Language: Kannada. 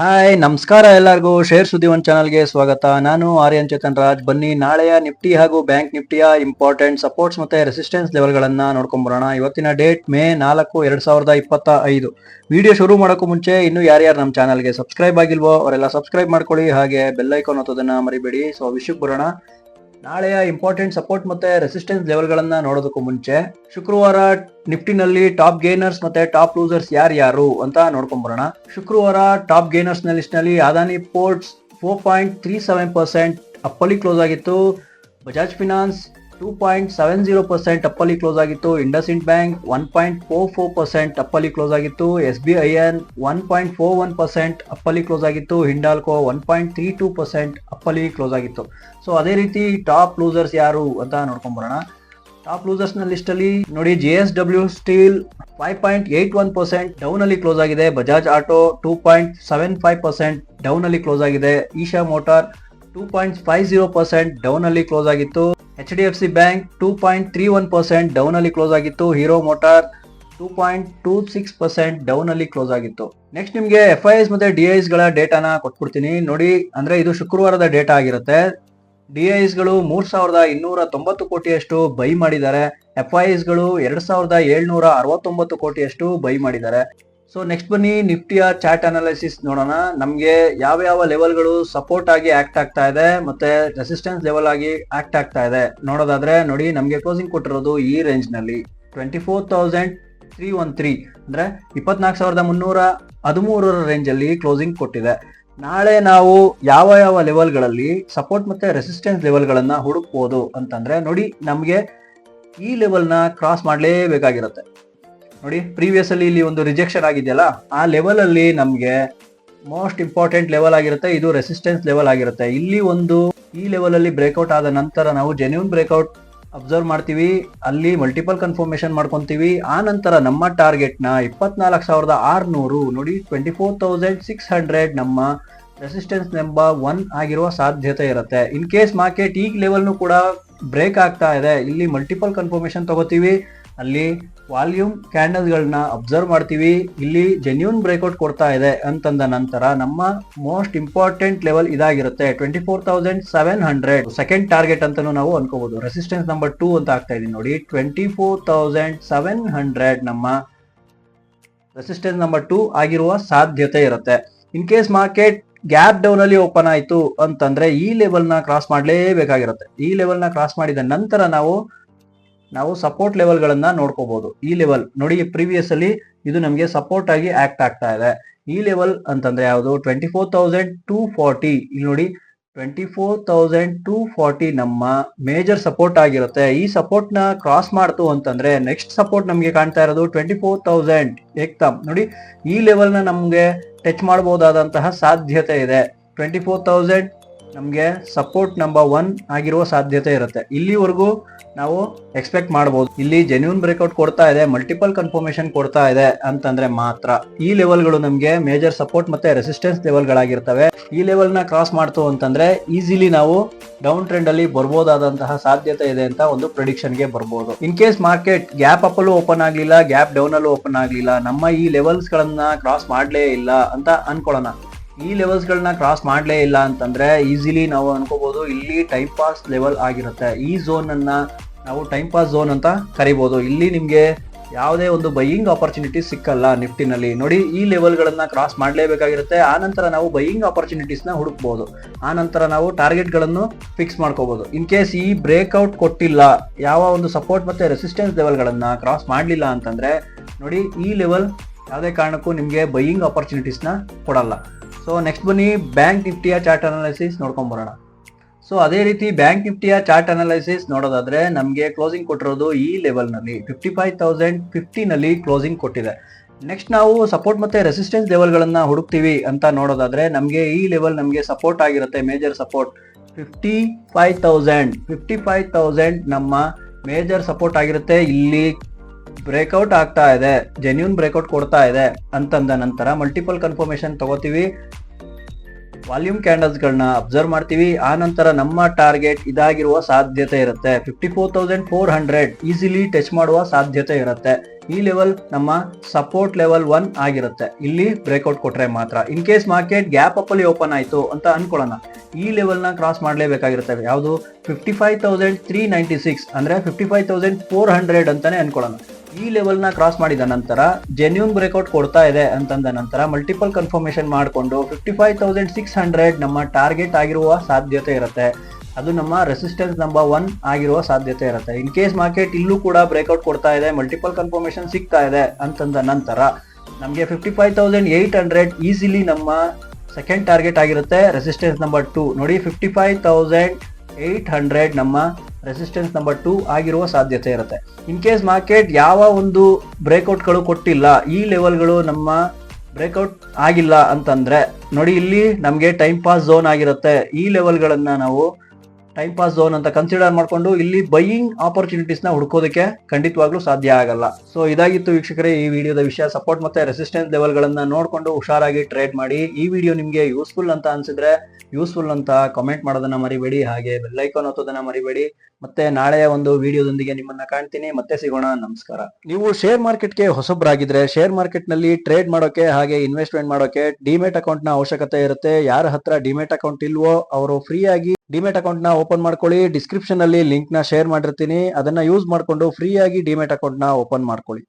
ಹಾಯ್ ನಮಸ್ಕಾರ ಎಲ್ಲರಿಗೂ. ಶೇರ್ ಸುದ್ದಿ ಒನ್ ಚಾನಲ್ಗೆ ಸ್ವಾಗತ. ನಾನು ಆರ್ಯನ್ ಚೇತನ್ ರಾಜ್. ಬನ್ನಿ, ನಾಳೆಯ ನಿಫ್ಟಿ ಹಾಗೂ ಬ್ಯಾಂಕ್ ನಿಫ್ಟಿಯ ಇಂಪಾರ್ಟೆಂಟ್ ಸಪೋರ್ಟ್ಸ್ ಮತ್ತೆ ರೆಸಿಸ್ಟೆನ್ಸ್ ಲೆವೆಲ್ಗಳನ್ನ ನೋಡ್ಕೊಂಬರೋಣ. ಇವತ್ತಿನ ಡೇಟ್ ಮೇ ನಾಲ್ಕು, ಎರಡು ಸಾವಿರದ ಇಪ್ಪತ್ತ ಐದು ವಿಡಿಯೋ ಶುರು ಮಾಡೋಕ್ಕೂ ಮುಂಚೆ ಇನ್ನೂ ಯಾರ್ಯಾರು ನಮ್ಮ ಚಾನಲ್ಗೆ ಸಬ್ಸ್ಕ್ರೈಬ್ ಆಗಿಲ್ವೋ, ಅವರೆಲ್ಲ ಸಬ್ಸ್ಕ್ರೈಬ್ ಮಾಡ್ಕೊಳ್ಳಿ. ಹಾಗೆ ಬೆಲ್ ಐಕಾನ್ ಒತ್ತೋದನ್ನ ಮರಿಬೇಡಿ. ಸೊ ವಿಷಯಕ್ಕೆ ಬರೋಣ. ನಾಳೆಯ ಇಂಪಾರ್ಟೆಂಟ್ ಸಪೋರ್ಟ್ ಮತ್ತೆ ರೆಸಿಸ್ಟೆನ್ಸ್ ಲೆವೆಲ್ಗಳನ್ನ ನೋಡೋದಕ್ಕೂ ಮುಂಚೆ ಶುಕ್ರವಾರ ನಿಫ್ಟಿನಲ್ಲಿ ಟಾಪ್ ಗೇನರ್ಸ್ ಮತ್ತೆ ಟಾಪ್ ಲೂಸರ್ಸ್ ಯಾರ್ಯಾರು ಅಂತ ನೋಡ್ಕೊಂಬರೋಣ. ಶುಕ್ರವಾರ ಟಾಪ್ ಗೇನರ್ಸ್ನ ಲಿಸ್ಟ್ನಲ್ಲಿ Adani ports four point three seven percent ಅಪ್ಪಲ್ಲಿ close ಆಗಿತ್ತು. Bajaj finance two point seven zero percent ಅಪ್ಪಲ್ಲಿ close ಆಗಿತ್ತು. IndusInd bank one point four four percent ಅಪ್ಪಲ್ಲಿ close ಆಗಿತ್ತು. S B I N one point four one percent ಅಪ್ಪಲ್ಲಿ close ಆಗಿತ್ತು. Hindalco one point three two percent ಅಪ್ಪಲ್ಲಿ close ಆಗಿತ್ತು. ಸೊ ಅದೇ ರೀತಿ ಟಾಪ್ ಲೂಸರ್ಸ್ ಯಾರು ಅಂತ ನೋಡ್ಕೊಂಬರೋಣ ಟಾಪ್ ಲೂಸರ್ಸ್ನ ಲಿಸ್ಟ್ ಅಲ್ಲಿ ನೋಡಿ J S W steel five point eight one percent down ಅಲ್ಲಿ ಕ್ಲೋಸ್ ಆಗಿದೆ. Bajaj auto two point seven five percent down ಅಲ್ಲಿ ಕ್ಲೋಸ್ ಆಗಿದೆ. Eicher motor two point five zero percent down ಅಲ್ಲಿ ಕ್ಲೋಸ್ ಆಗಿತ್ತು. H D F C bank two point three one percent down ಅಲ್ಲಿ ಕ್ಲೋಸ್ ಆಗಿತ್ತು. Hero motor two point two six percent down ಅಲ್ಲಿ ಕ್ಲೋಸ್ ಆಗಿತ್ತು. ನೆಕ್ಸ್ಟ್ ನಿಮಗೆ ಎಫ್ ಐ ಎಸ್ ಮತ್ತೆ ಡಿ ಐಸ್ಗಳ ಡೇಟಾನ ಕೊಟ್ಬಿಡ್ತೀನಿ. ನೋಡಿ, ಅಂದ್ರೆ ಇದು ಶುಕ್ರವಾರದ ಡೇಟಾ ಆಗಿರುತ್ತೆ. ಡಿ ಐ ಗಳು ಮೂರ್ ಸಾವಿರದ ಇನ್ನೂರ ತೊಂಬತ್ತು ಕೋಟಿಯಷ್ಟು ಬೈ ಮಾಡಿದ್ದಾರೆ. ಎಫ್ ಐ ಎಸ್ಗಳು ಎರಡ್ ಸಾವಿರದ ಏಳ್ನೂರ ಅರವತ್ತೊಂಬತ್ತು ಕೋಟಿಯಷ್ಟು ಬೈ ಮಾಡಿದ್ದಾರೆ. ಸೊ ನೆಕ್ಸ್ಟ್ ಬನ್ನಿ ನಿಫ್ಟಿಯ ಚಾರ್ಟ್ ಅನಾಲಿಸಿಸ್ ನೋಡೋಣ. ನಮಗೆ ಯಾವ ಯಾವ ಲೆವೆಲ್ಗಳು ಸಪೋರ್ಟ್ ಆಗಿ ಆಕ್ಟ್ ಆಗ್ತಾ ಇದೆ ಮತ್ತೆ ರೆಸಿಸ್ಟೆನ್ಸ್ ಲೆವೆಲ್ ಆಗಿ ಆಕ್ಟ್ ಆಗ್ತಾ ಇದೆ. ನೋಡೋದಾದ್ರೆ ನೋಡಿ, ನಮಗೆ ಕ್ಲೋಸಿಂಗ್ ಕೊಟ್ಟಿರೋದು ಈ ರೇಂಜ್ನಲ್ಲಿ. Twenty four thousand three one three ಅಂದ್ರೆ ಇಪ್ಪತ್ನಾಲ್ಕು ಸಾವಿರದ ಮುನ್ನೂರ ಹದಿಮೂರರ ರೇಂಜ್ ಅಲ್ಲಿ ಕ್ಲೋಸಿಂಗ್ ಕೊಟ್ಟಿದೆ. ನಾಳೆ ನಾವು ಯಾವ ಯಾವ ಲೆವೆಲ್ಗಳಲ್ಲಿ ಸಪೋರ್ಟ್ ಮತ್ತೆ ರೆಸಿಸ್ಟೆನ್ಸ್ ಲೆವೆಲ್ಗಳನ್ನ ಹುಡುಕ್ಬೋದು ಅಂತಂದ್ರೆ ನೋಡಿ, ನಮಗೆ ಈ ಲೆವೆಲ್ನ ಕ್ರಾಸ್ ಮಾಡಲೇಬೇಕಾಗಿರುತ್ತೆ. ನೋಡಿ ಪ್ರೀವಿಯಸ್ ಅಲ್ಲಿ ಇಲ್ಲಿ ಒಂದು ರಿಜೆಕ್ಷನ್ ಆಗಿದೆಯಲ್ಲ, ಆ ಲೆವೆಲ್ ಅಲ್ಲಿ ನಮಗೆ ಮೋಸ್ಟ್ ಇಂಪಾರ್ಟೆಂಟ್ ಲೆವೆಲ್ ಆಗಿರುತ್ತೆ, ಇದು ರೆಸಿಸ್ಟೆನ್ಸ್ ಲೆವೆಲ್ ಆಗಿರುತ್ತೆ. ಇಲ್ಲಿ ಒಂದು ಈ ಲೆವೆಲ್ ಅಲ್ಲಿ ಬ್ರೇಕ್ಔಟ್ ಆದ ನಂತರ ನಾವು ಜೆನ್ಯೂನ್ ಬ್ರೇಕ್ಔಟ್ ಅಬ್ಸರ್ವ್ ಮಾಡ್ತೀವಿ, ಅಲ್ಲಿ ಮಲ್ಟಿಪಲ್ ಕನ್ಫರ್ಮೇಶನ್ ಮಾಡ್ಕೊಂತೀವಿ. ಆ ನಂತರ ನಮ್ಮ ಟಾರ್ಗೆಟ್ನ ಇಪ್ಪತ್ನಾಲ್ಕು ಸಾವಿರದ ಆರ್ನೂರು ನೋಡಿ twenty four thousand six hundred ನಮ್ಮ ರೆಸಿಸ್ಟೆನ್ಸ್ ನಂಬರ್ ಒನ್ ಆಗಿರುವ ಸಾಧ್ಯತೆ ಇರುತ್ತೆ. ಇನ್ ಕೇಸ್ ಮಾರ್ಕೆಟ್ ಈ ಲೆವೆಲ್ನು ಕೂಡ ಬ್ರೇಕ್ ಆಗ್ತಾ ಇದೆ, ಇಲ್ಲಿ ಮಲ್ಟಿಪಲ್ ಕನ್ಫರ್ಮೇಶನ್ ತಗೋತೀವಿ. ಅಲ್ಲಿ ವಾಲ್ಯೂಮ್ ಕ್ಯಾಂಡಲ್ಗಳನ್ನ ಅಬ್ಸರ್ವ್ ಮಾಡ್ತೀವಿ. ಇಲ್ಲಿ ಜೆನ್ಯೂನ್ ಬ್ರೇಕ್ಔಟ್ ಕೊಡ್ತಾ ಇದೆ ಅಂತಂದ ನಂತರ ನಮ್ಮ ಮೋಸ್ಟ್ ಇಂಪಾರ್ಟೆಂಟ್ ಲೆವೆಲ್ ಇದಾಗಿರುತ್ತೆ. Twenty four thousand seven hundred second target ಅಂತಾನು ನಾವು ಅನ್ಕೋಬಹುದು ರೆಸಿಸ್ಟೆನ್ಸ್ ನಂಬರ್ ಟೂ ಅಂತ ಆಗ್ತಾ ಇದೀನಿ ನೋಡಿ. Twenty four thousand seven hundred ನಮ್ಮ ರೆಸಿಸ್ಟೆನ್ಸ್ ನಂಬರ್ ಟೂ ಆಗಿರುವ ಸಾಧ್ಯತೆ ಇರುತ್ತೆ. In case market gap down ಅಲ್ಲಿ ಓಪನ್ ಆಯಿತು ಅಂತಂದ್ರೆ ಈ ಲೆವೆಲ್ನ ಕ್ರಾಸ್ ಮಾಡಲೇಬೇಕಾಗಿರುತ್ತೆ. ಈ ಲೆವೆಲ್ನ ಕ್ರಾಸ್ ಮಾಡಿದ ನಂತರ ನಾವು ನಾವು ಸಪೋರ್ಟ್ ಲೆವೆಲ್ ಗಳನ್ನ ನೋಡ್ಕೋಬಹುದು ಈ ಲೆವೆಲ್ ನೋಡಿ ಪ್ರೀವಿಯಸ್ ಅಲ್ಲಿ ಇದು ನಮಗೆ ಸಪೋರ್ಟ್ ಆಗಿ ಆಕ್ಟ್ ಆಗ್ತಾ ಇದೆ. ಈ ಲೆವೆಲ್ ಅಂತಂದ್ರೆ ಯಾವುದು? Twenty four thousand two forty ಇಲ್ಲಿ ನೋಡಿ twenty four thousand two forty ನಮ್ಮ ಮೇಜರ್ ಸಪೋರ್ಟ್ ಆಗಿರುತ್ತೆ. ಈ ಸಪೋರ್ಟ್ನ ಕ್ರಾಸ್ ಮಾಡ್ತು ಅಂತಂದ್ರೆ ನೆಕ್ಸ್ಟ್ ಸಪೋರ್ಟ್ ನಮಗೆ ಕಾಣ್ತಾ ಇರೋದು ಟ್ವೆಂಟಿ ಫೋರ್ ತೌಸಂಡ್ ನೋಡಿ, ಈ ಲೆವೆಲ್ನ ನಮ್ಗೆ ಟಚ್ ಮಾಡಬಹುದಾದಂತಹ ಸಾಧ್ಯತೆ ಇದೆ. ಟ್ವೆಂಟಿ ಫೋರ್ ತೌಸಂಡ್ ನಮಗೆ ಸಪೋರ್ಟ್ ನಂಬರ್ ಒನ್ ಆಗಿರುವ ಸಾಧ್ಯತೆ ಇರುತ್ತೆ. ಇಲ್ಲಿವರೆಗೂ ನಾವು ಎಕ್ಸ್ಪೆಕ್ಟ್ ಮಾಡಬಹುದು ಇಲ್ಲಿ ಜೆನ್ಯೂನ್ ಬ್ರೇಕ್ಔಟ್ ಕೊಡ್ತಾ ಇದೆ ಮಲ್ಟಿಪಲ್ ಕನ್ಫರ್ಮೇಶನ್ ಕೊಡ್ತಾ ಇದೆ ಅಂತಂದ್ರೆ ಮಾತ್ರ. ಈ ಲೆವೆಲ್ಗಳು ನಮಗೆ ಮೇಜರ್ ಸಪೋರ್ಟ್ ಮತ್ತೆ ರೆಸಿಸ್ಟೆನ್ಸ್ ಲೆವೆಲ್ಗಳಾಗಿರ್ತವೆ ಈ ಲೆವೆಲ್ನ ಕ್ರಾಸ್ ಮಾಡ್ತು ಅಂತಂದ್ರೆ ಈಸಿಲಿ ನಾವು ಡೌನ್ ಟ್ರೆಂಡ್ ಅಲ್ಲಿ ಬರ್ಬೋದಾದಂತಹ ಸಾಧ್ಯತೆ ಇದೆ ಅಂತ ಒಂದು ಪ್ರಿಡಿಕ್ಷನ್ಗೆ ಬರ್ಬೋದು. In case market gap up ಅಲ್ಲೂ ಓಪನ್ ಆಗ್ಲಿಲ್ಲ ಗ್ಯಾಪ್ ಡೌನ್ ಅಲ್ಲೂ ಓಪನ್ ಆಗ್ಲಿಲ್ಲ, ನಮ್ಮ ಈ ಲೆವೆಲ್ಸ್ ಗಳನ್ನ ಕ್ರಾಸ್ ಮಾಡ್ಲೇ ಇಲ್ಲ ಅಂತ ಅನ್ಕೊಳ್ಳೋಣ. ಈ ಲೆವೆಲ್ಸ್ಗಳನ್ನ ಕ್ರಾಸ್ ಮಾಡ್ಲೇ ಇಲ್ಲ ಅಂತಂದ್ರೆ ಈಸಿಲಿ ನಾವು ಅನ್ಕೋಬಹುದು ಇಲ್ಲಿ ಟೈಮ್ ಪಾಸ್ ಲೆವೆಲ್ ಆಗಿರುತ್ತೆ. ಈ ಝೋನ್ ಅನ್ನ ನಾವು ಟೈಮ್ ಪಾಸ್ ಝೋನ್ ಅಂತ ಕರಿಬಹುದು ಇಲ್ಲಿ ನಿಮ್ಗೆ ಯಾವುದೇ ಒಂದು ಬೈಯಿಂಗ್ ಆಪರ್ಚುನಿಟಿ ಸಿಕ್ಕಲ್ಲ ನಿಫ್ಟಿನಲ್ಲಿ. ನೋಡಿ, ಈ ಲೆವೆಲ್ ಗಳನ್ನ ಕ್ರಾಸ್ ಮಾಡಲೇಬೇಕಾಗಿರುತ್ತೆ ಆ ನಂತರ ನಾವು ಬೈಯಿಂಗ್ ಆಪರ್ಚುನಿಟೀಸ್ ಹುಡುಕ್ಬೋದು. ಆನಂತರ ನಾವು ಟಾರ್ಗೆಟ್ಗಳನ್ನು ಫಿಕ್ಸ್ ಮಾಡ್ಕೋಬಹುದು ಇನ್ ಕೇಸ್ ಈ ಬ್ರೇಕ್ಔಟ್ ಕೊಟ್ಟಿಲ್ಲ, ಯಾವ ಒಂದು ಸಪೋರ್ಟ್ ಮತ್ತೆ ರೆಸಿಸ್ಟೆನ್ಸ್ ಲೆವೆಲ್ಗಳನ್ನು ಕ್ರಾಸ್ ಮಾಡಲಿಲ್ಲ ಅಂತಂದ್ರೆ, ನೋಡಿ, ಈ ಲೆವೆಲ್ ಯಾವುದೇ ಕಾರಣಕ್ಕೂ ನಿಮಗೆ ಬೈಯಿಂಗ್ ಆಪರ್ಚುನಿಟೀಸ್ನ ಕೊಡಲ್ಲ. ಸೊ ನೆಕ್ಸ್ಟ್ ಬನ್ನಿ ಬ್ಯಾಂಕ್ ನಿಫ್ಟಿಯ ಚಾರ್ಟ್ ಅನಾಲಿಸಿಸ್ ನೋಡ್ಕೊಂಡ್ ಬರೋಣ. ಸೊ ಅದೇ ರೀತಿ ಬ್ಯಾಂಕ್ ನಿಫ್ಟಿಯ ಚಾರ್ಟ್ ಅನಾಲಿಸಿಸ್ ನೋಡೋದಾದ್ರೆ ನಮಗೆ ಕ್ಲೋಸಿಂಗ್ ಕೊಟ್ಟಿರೋದು ಈ ಲೆವೆಲ್ನಲ್ಲಿ ಫಿಫ್ಟಿ ಫೈವ್ ತೌಸಂಡ್ ಫಿಫ್ಟಿನಲ್ಲಿ ಕ್ಲೋಸಿಂಗ್ ಕೊಟ್ಟಿದೆ. ನೆಕ್ಸ್ಟ್ ನಾವು ಸಪೋರ್ಟ್ ಮತ್ತೆ ರೆಸಿಸ್ಟೆನ್ಸ್ ಲೆವೆಲ್ಗಳನ್ನು ಹುಡುಕ್ತಿವಿ ಅಂತ ನೋಡೋದಾದ್ರೆ ನಮಗೆ ಈ ಲೆವೆಲ್ ನಮಗೆ ಸಪೋರ್ಟ್ ಆಗಿರುತ್ತೆ major support fifty five thousand fifty five thousand ನಮ್ಮ ಮೇಜರ್ ಸಪೋರ್ಟ್ ಆಗಿರುತ್ತೆ. ಇಲ್ಲಿ ಬ್ರೇಕ್ಔಟ್ ಆಗ್ತಾ ಇದೆ ಜೆನ್ಯೂನ್ ಬ್ರೇಕ್ಔಟ್ ಕೊಡ್ತಾ ಇದೆ ಅಂತಂದ ನಂತರ ಮಲ್ಟಿಪಲ್ ಕನ್ಫರ್ಮೇಶನ್ ತಗೋತೀವಿ. ವಾಲ್ಯೂಮ್ ಕ್ಯಾಂಡಲ್ಸ್ಗಳನ್ನ ಅಬ್ಸರ್ವ್ ಮಾಡ್ತೀವಿ. ಆ ನಂತರ ನಮ್ಮ ಟಾರ್ಗೆಟ್ ಇದಾಗಿರುವ ಸಾಧ್ಯತೆ ಇರುತ್ತೆ. Fifty four thousand four hundred easily touch ಮಾಡುವ ಸಾಧ್ಯತೆ ಇರುತ್ತೆ. ಈ ಲೆವೆಲ್ ನಮ್ಮ ಸಪೋರ್ಟ್ ಲೆವೆಲ್ ಒನ್ ಆಗಿರುತ್ತೆ. ಇಲ್ಲಿ ಬ್ರೇಕ್ಔಟ್ ಕೊಟ್ರೆ ಮಾತ್ರ. In case market gap up ಅಲ್ಲಿ ಓಪನ್ ಆಯಿತು ಅಂತ ಅನ್ಕೊಳ್ಳೋಣ. ಈ ಲೆವೆಲ್ನ ಕ್ರಾಸ್ ಮಾಡಲೇಬೇಕಾಗಿರುತ್ತೆ. ಯಾವುದು? Fifty five thousand three ninety six ಅಂದ್ರೆ fifty five thousand four hundred ಅಂತಾನೆ ಅನ್ಕೊಳ್ಳೋಣ. ಈ ಲೆವೆಲ್ನ ಕ್ರಾಸ್ ಮಾಡಿದ ನಂತರ ಜೆನ್ಯೂನ್ ಬ್ರೇಕ್ಔಟ್ ಕೊಡ್ತಾ ಇದೆ ಅಂತಂದ ನಂತರ ಮಲ್ಟಿಪಲ್ ಕನ್ಫರ್ಮೇಶನ್ ಮಾಡಿಕೊಂಡು fifty five thousand six hundred ನಮ್ಮ ಟಾರ್ಗೆಟ್ ಆಗಿರುವ ಸಾಧ್ಯತೆ ಇರುತ್ತೆ. ಅದು ನಮ್ಮ ರೆಸಿಸ್ಟೆನ್ಸ್ ನಂಬರ್ ಒನ್ ಆಗಿರುವ ಸಾಧ್ಯತೆ ಇರುತ್ತೆ. ಇನ್ ಕೇಸ್ ಮಾರ್ಕೆಟ್ ಇಲ್ಲೂ ಕೂಡ ಬ್ರೇಕ್ಔಟ್ ಕೊಡ್ತಾ ಇದೆ ಮಲ್ಟಿಪಲ್ ಕನ್ಫರ್ಮೇಶನ್ ಸಿಗ್ತಾ ಇದೆ ಅಂತಂದ ನಂತರ ನಮಗೆ fifty five thousand eight hundred easily ನಮ್ಮ ಸೆಕೆಂಡ್ ಟಾರ್ಗೆಟ್ ಆಗಿರುತ್ತೆ ರೆಸಿಸ್ಟೆನ್ಸ್ ನಂಬರ್ ಟು ನೋಡಿ fifty five thousand eight hundred ನಮ್ಮ ರೆಸಿಸ್ಟೆನ್ಸ್ ನಂಬರ್ ಟೂ ಆಗಿರುವ ಸಾಧ್ಯತೆ ಇರುತ್ತೆ. ಇನ್ ಕೇಸ್ ಮಾರ್ಕೆಟ್ ಯಾವ ಒಂದು ಬ್ರೇಕ್ಔಟ್ಗಳು ಕೊಟ್ಟಿಲ್ಲ, ಈ ಲೆವೆಲ್ಗಳು ನಮ್ಮ ಬ್ರೇಕ್ಔಟ್ ಆಗಿಲ್ಲ ಅಂತಂದ್ರೆ, ನೋಡಿ ಇಲ್ಲಿ ನಮಗೆ ಟೈಮ್ ಪಾಸ್ ಝೋನ್ ಆಗಿರುತ್ತೆ. ಈ ಲೆವೆಲ್ಗಳನ್ನ ನಾವು ಟೈಮ್ ಪಾಸ್ ಝೋನ್ ಅಂತ ಕನ್ಸಿಡರ್ ಮಾಡ್ಕೊಂಡು ಇಲ್ಲಿ ಬೈಯಿಂಗ್ ಆಪರ್ಚುನಿಟೀಸ್ನ ಹುಡ್ಕೋದಕ್ಕೆ ಖಂಡಿತವಾಗ್ಲೂ ಸಾಧ್ಯ ಆಗಲ್ಲ. ಸೊ ಇದಾಗಿತ್ತು ವೀಕ್ಷಕರೇ ಈ ವಿಡಿಯೋದ ವಿಷಯ. ಸಪೋರ್ಟ್ ಮತ್ತೆ ರೆಸಿಸ್ಟೆನ್ಸ್ ಲೆವೆಲ್ ಗಳನ್ನ ನೋಡ್ಕೊಂಡು ಹುಷಾರಾಗಿ ಟ್ರೇಡ್ ಮಾಡಿ. ಈ ವಿಡಿಯೋ ನಿಮಗೆ ಯೂಸ್ಫುಲ್ ಅಂತ ಅನ್ಸಿದ್ರೆ ಯೂಸ್ಫುಲ್ ಅಂತ ಕಮೆಂಟ್ ಮಾಡೋದನ್ನ ಮರಿಬೇಡಿ. ಹಾಗೆ ಬೆಲ್ಲೈಕಾನ್ ಒತ್ತೋದನ್ನ ಮರಿಬೇಡಿ. ಮತ್ತೆ ನಾಳೆಯ ಒಂದು ವಿಡಿಯೋದೊಂದಿಗೆ ನಿಮ್ಮನ್ನ ಕಾಣ್ತೀನಿ. ಮತ್ತೆ ಸಿಗೋಣ. ನಮಸ್ಕಾರ. ನೀವು ಶೇರ್ ಮಾರ್ಕೆಟ್ಗೆ ಹೊಸಬ್ರಾಗಿದ್ರೆ ಶೇರ್ ಮಾರ್ಕೆಟ್ನಲ್ಲಿ ಟ್ರೇಡ್ ಮಾಡೋಕೆ ಹಾಗೆ ಇನ್ವೆಸ್ಟ್ಮೆಂಟ್ ಮಾಡೋಕೆ ಡಿಮೆಟ್ ಅಕೌಂಟ್ನ ಅವಶ್ಯಕತೆ ಇರುತ್ತೆ. ಯಾರ ಹತ್ರ ಡಿಮೆಟ್ ಅಕೌಂಟ್ ಇಲ್ವೋ, ಅವರು ಫ್ರೀ ಆಗಿ ಡಿಮೆಟ್ ಅಕೌಂಟ್ನ ಓಪನ್ ಮಾಡ್ಕೊಳ್ಳಿ. ಡಿಸ್ಕ್ರಿಪ್ಷನ್ ಅಲ್ಲಿ ಲಿಂಕ್ನ ಶೇರ್ ಮಾಡಿರ್ತೀನಿ. ಅದನ್ನ ಯೂಸ್ ಮಾಡ್ಕೊಂಡು ಫ್ರೀ ಆಗಿ ಡಿಮೆಟ್ ಅಕೌಂಟ್ನ ಓಪನ್ ಮಾಡ್ಕೊಳ್ಳಿ.